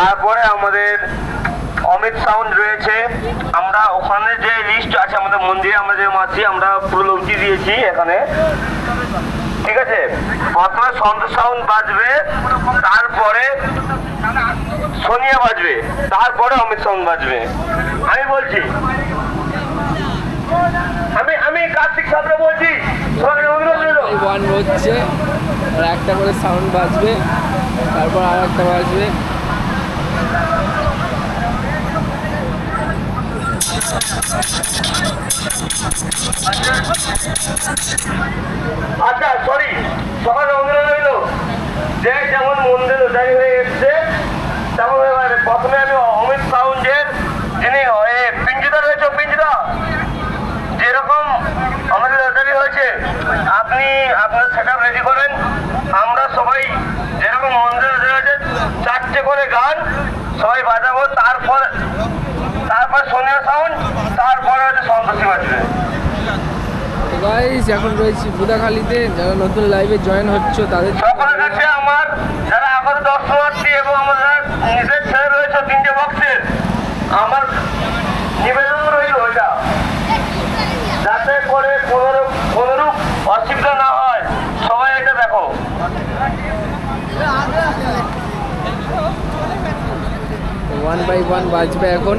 তারপরে আমাদের অমিত সাউন্ড রয়েছে। আমরা ওখানে যে লিস্ট আছে, আমাদের মন্দিরে আমরা যে মাছি, আমরা পুরো দিয়েছি এখানে। ঠিক আছে? প্রথমে সন্ত সাউন্ড বাজবে, তারপরে সোনিয়া বাজবে, তারপরে অমিত সাউন্ড বাজবে। আমি বলছি, আমি আমি কার্তিক ছাত্র বলছি। ওয়ান হচ্ছে, আর একটা করে সাউন্ড বাজবে, তারপর আর একটা বাজবে। আচ্ছা সরি সকালে অনুরোধ রইল। যে যেমন মন্দির উদ্ধারি হয়ে এসছে, তেমন প্রথমে আমি অমিত সাউন্ডের যিনি পিঞ্জুদা রয়েছে পিঞ্জুদা। যেরকম আমাদের উদ্ধারি হয়েছে, আপনি আপনার সেট রেডি করেন। আমরা সবাই যেরকম মন্দির হয়েছে, চারটে করে গান সবাই বাজাবো। তারপর তারপর সোনিয়া সাউন্ড তারপরে হচ্ছে সন্তোষী বাজবে গাইস এখন রয়েছি বুদাখালিতে যারা নতুন লাইভে জয়েন হচ্ছে তাদের সকলের কাছে আমার যারা এখন দর্শনার্থী এবং আমাদের নিজের ছেলে রয়েছে তিনটে বক্সের আমার নিবেদন রইল ওইটা। যাতে করে কোনোরূপ কোনোরূপ অসুবিধা না হয়। সবাই এটা দেখো। ওয়ান বাই ওয়ান বাজবে এখন।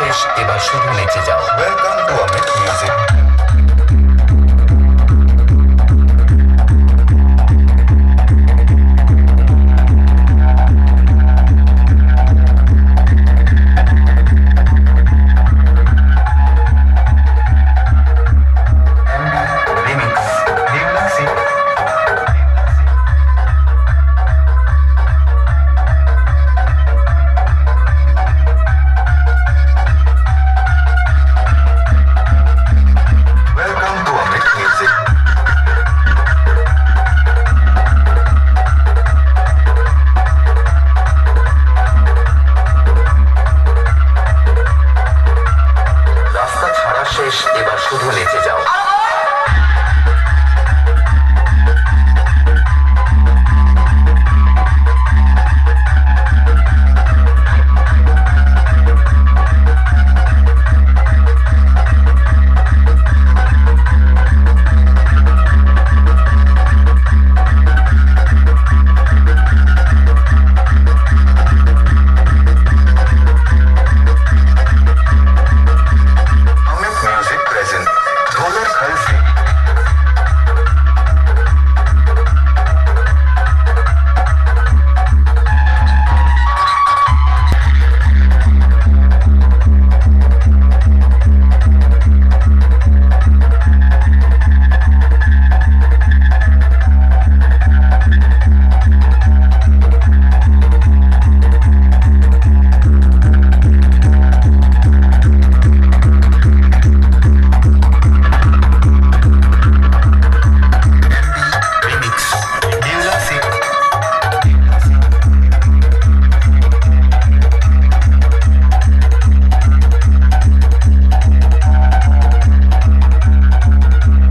শেষ এবার শুধু নেচে যাও। Welcome to আমেট music 偷偷问玲